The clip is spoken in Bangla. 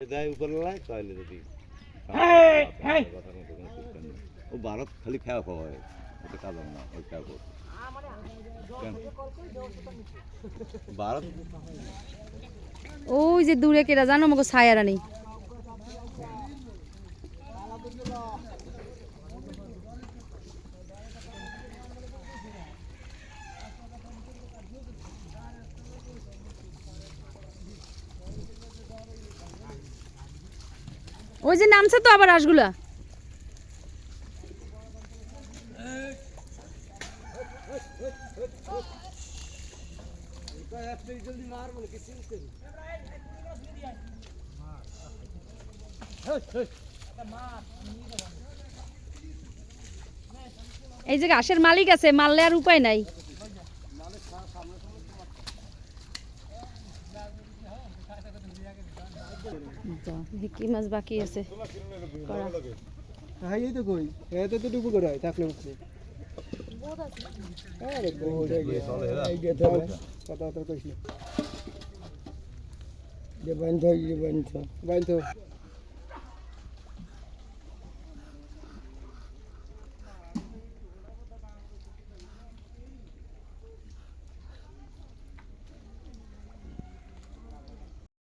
দেয় উপরলায় তাহলে। ও ভারত খালি খেয়া খাওয়া হয়। ওটা কাজ না ওই খেয়া করো ভারত? ওই যে দূরে কেরা জানো আমাকে ছায়ারা নেই। ওই যে নামছে তো আবার হাঁসগুলা এই যে ঘাসের মালিক আছে, মারলে আর উপায় নাই যা, দেখি কি মাছ বাকি আছে? করা। হ্যাঁ এই তো কই এত তো ডুবু করে হয় থাকলে উঠছে কথা যে বন্ধ যে বন্ধ। বন্ধ।